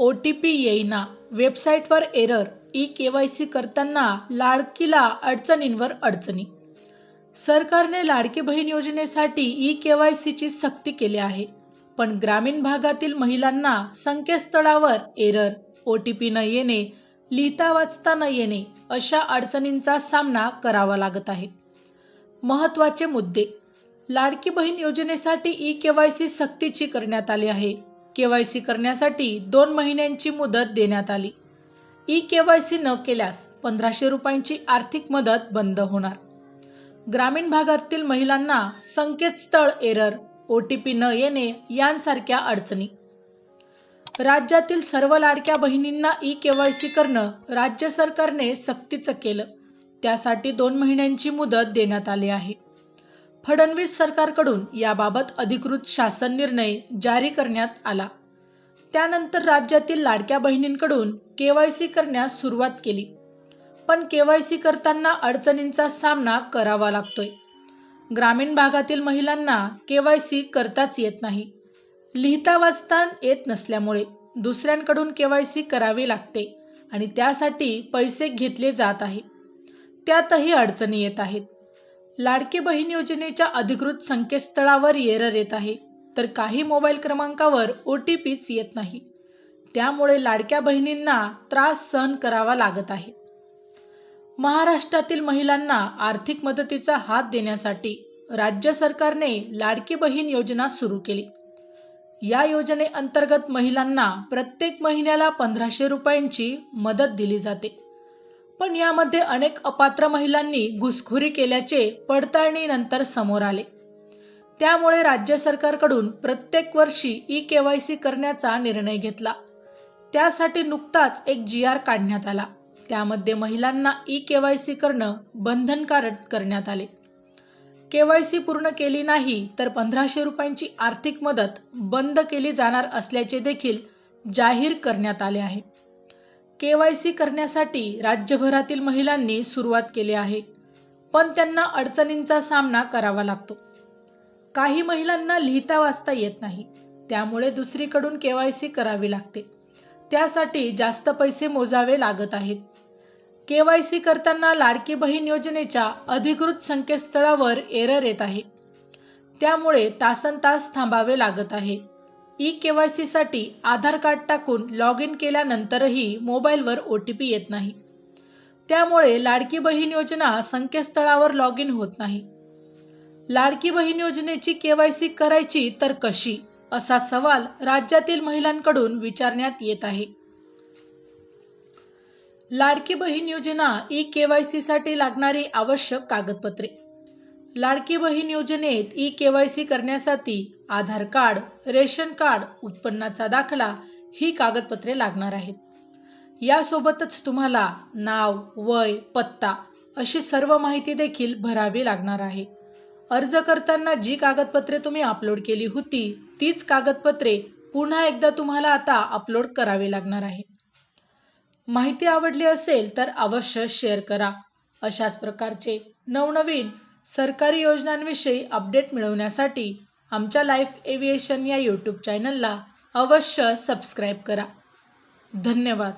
O T P येईना. वेबसाईटवर error E K Y C करताना लाडकीला अडचणींवर अडचणी. सरकारने लाडकी बहीण योजनेसाठी ई के वाय सीची सक्ती केली आहे पण ग्रामीण भागातील महिलांना संकेतस्थळावर एरर ओ टी पी न येणे लिहिता वाचता न येणे अशा अडचणींचा सामना करावा लागत आहे. महत्त्वाचे मुद्दे. लाडकी बहीण योजनेसाठी ई के वाय सी सक्तीची करण्यात आली आहे. के वाय सी करण्यासाठी दोन महिन्यांची मुदत देण्यात आली. ई के वाय सी न केल्यास पंधराशे रुपयांची आर्थिक मदत बंद होणार. ग्रामीण भागातील महिलांना संकेतस्थळ एरर ओ टी पी न येणे यांसारख्या अडचणी. राज्यातील सर्व लाडक्या बहिणींना ई के वाय सी करणं राज्य सरकारने सक्तीचं केलं. त्यासाठी दोन महिन्यांची मुदत देण्यात आली आहे. फडणवीस सरकारकडून याबाबत अधिकृत शासन निर्णय जारी करण्यात आला. त्यानंतर राज्यातील लाडक्या बहिणींकडून के वाय सी करण्यास सुरुवात केली. पण के वाय सी करताना अडचणींचा सामना करावा लागतोय. ग्रामीण भागातील महिलांना के वाय सी करताच येत नाही. लिहिता वाचता येत नसल्यामुळे दुसऱ्यांकडून के वाय सी करावी लागते आणि त्यासाठी पैसे घेतले जात आहे. त्यातही अडचणी येत आहेत. लाडकी बहीण योजनेच्या अधिकृत संकेतस्थळावर एरर येत आहे तर काही मोबाईल क्रमांकावर ओ टी पीच येत नाही. त्यामुळे लाडक्या बहिणींना त्रास सहन करावा लागत आहे. महाराष्ट्रातील महिलांना आर्थिक मदतीचा हात देण्यासाठी राज्य सरकारने लाडकी बहीण योजना सुरू केली. या योजनेअंतर्गत महिलांना प्रत्येक महिन्याला पंधराशे रुपयांची मदत दिली जाते. पण यामध्ये अनेक अपात्र महिलांनी घुसखोरी केल्याचे पडताळणीनंतर समोर आले. त्यामुळे राज्य सरकारकडून प्रत्येक वर्षी ई के वाय सी करण्याचा निर्णय घेतला. त्यासाठी नुकताच एक जी आर काढण्यात आला. त्यामध्ये महिलांना ई के वाय सी करणं बंधनकारक करण्यात आले. के वाय सी पूर्ण केली नाही तर पंधराशे रुपयांची आर्थिक मदत बंद केली जाणार असल्याचे देखील जाहीर करण्यात आले आहे. के वाय सी करण्यासाठी राज्यभरातील महिलांनी सुरुवात केली आहे. पण त्यांना अडचणींचा सामना करावा लागतो. काही महिलांना लिहिता वाचता येत नाही. त्यामुळे दुसरीकडून के वाय सी करावी लागते. त्यासाठी जास्त पैसे मोजावे लागत आहेत. के वाय सी करताना लाडकी बहीण योजनेच्या अधिकृत संकेतस्थळावर एरर येत आहे. त्यामुळे तासन तास थांबावे लागत आहे. ई के वाय सीसाठी आधार कार्ड टाकून लॉग इन केल्यानंतरही मोबाईलवर ओ टी पी येत नाही. त्यामुळे लाडकी बहीण योजना संकेतस्थळावर लॉग इन होत नाही. लाडकी बहीण योजनेची के वाय सी करायची तर कशी? असा सवाल राज्यातील महिलांकडून विचारण्यात येत आहे. लाडकी बहीण योजना ई के वाय सीसाठी लागणारी आवश्यक कागदपत्रे. लाडकी बहीण योजनेत ई के वाय सी करण्यासाठी आधार कार्ड रेशन कार्ड उत्पन्नाचा दाखला ही कागदपत्रे लागणार आहेत. यासोबतच तुम्हाला नाव वय पत्ता अशी सर्व माहिती देखील भरावी लागणार आहे. अर्ज करताना जी कागदपत्रे तुम्ही अपलोड केली होती तीच कागदपत्रे पुन्हा एकदा तुम्हाला आता अपलोड करावी लागणार आहे. माहिती आवडली असेल तर अवश्य शेअर करा. अशाच प्रकारचे नवनवीन सरकारी योजनांविषयी अपडेट मिळवण्यासाठी आमच्या लाईफ एव्हिएशन या यूट्यूब चॅनलला अवश्य सबस्क्राईब करा. धन्यवाद.